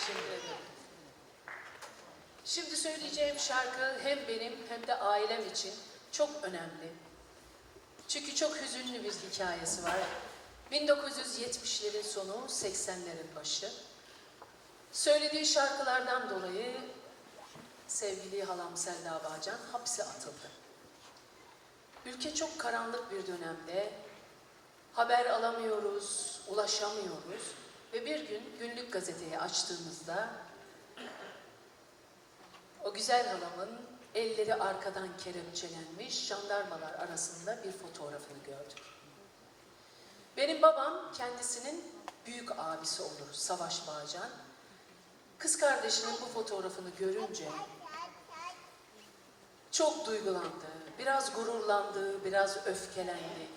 teşekkür ederim. Şimdi söyleyeceğim şarkı hem benim hem de ailem için çok önemli. Çünkü çok hüzünlü bir hikayesi var. 1970'lerin sonu, 80'lerin başı. Söylediği şarkılardan dolayı sevgili halam Selda Bağcan hapse atıldı. Ülke çok karanlık bir dönemde. Haber alamıyoruz, ulaşamıyoruz. Ve bir gün günlük gazeteyi açtığımızda o güzel halamın elleri arkadan kelepçelenmiş jandarmalar arasında bir fotoğrafını gördük. Benim babam kendisinin büyük abisi olur Savaş Bağcan. Kız kardeşinin bu fotoğrafını görünce çok duygulandı, biraz gururlandı, biraz öfkelendi.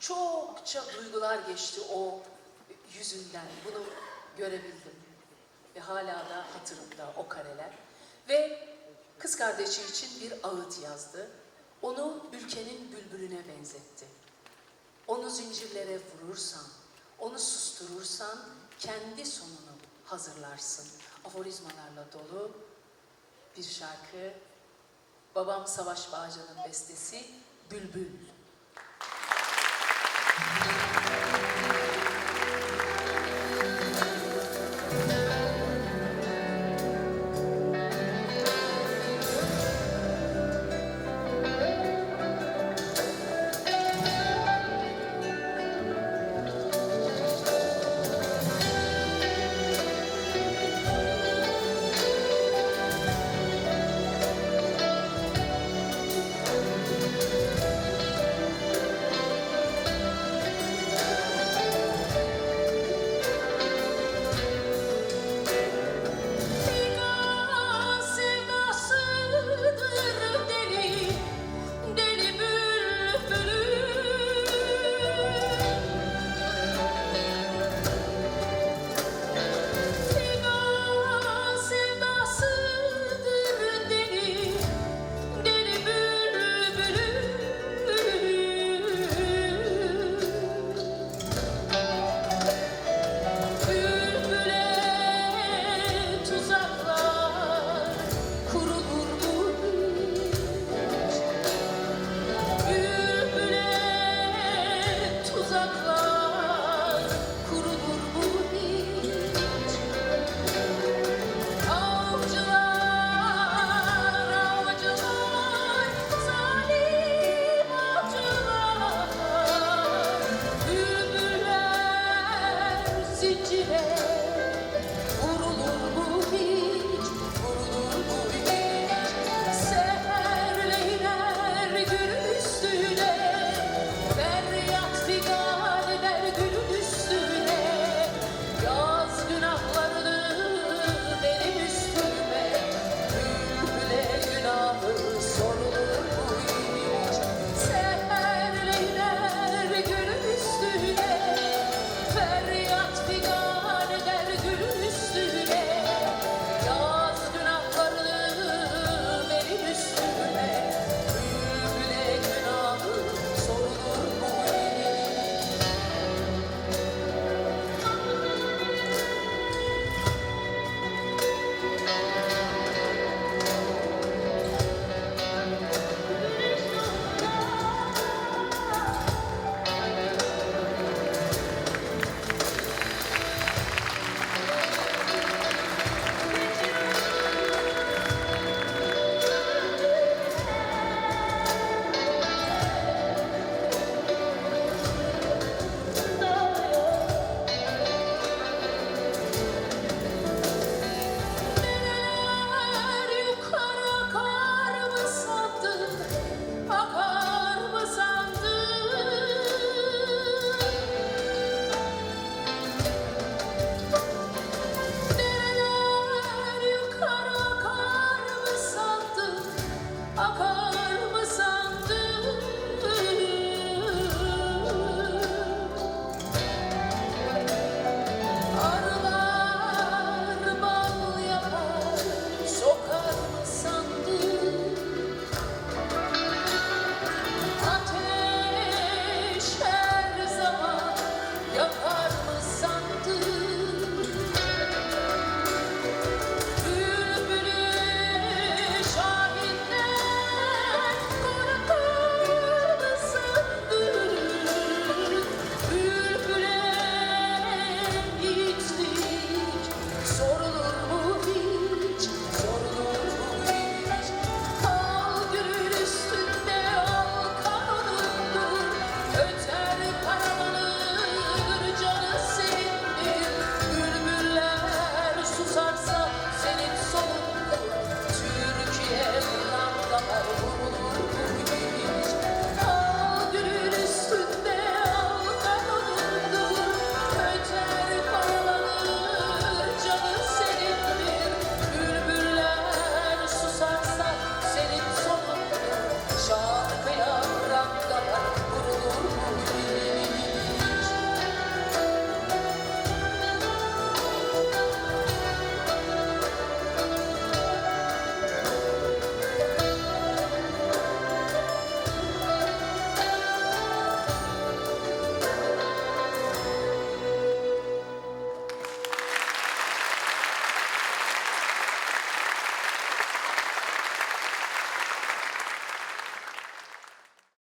Çokça duygular geçti o yüzünden. Bunu görebildim. Ve hala da hatırımda o kareler. Ve kız kardeşi için bir ağıt yazdı. Onu ülkenin bülbülüne benzetti. Onu zincirlere vurursan, onu susturursan kendi sonunu hazırlarsın. Aforizmalarla dolu bir şarkı. Babam Savaş Bağcan'ın bestesi Bülbül. Oh,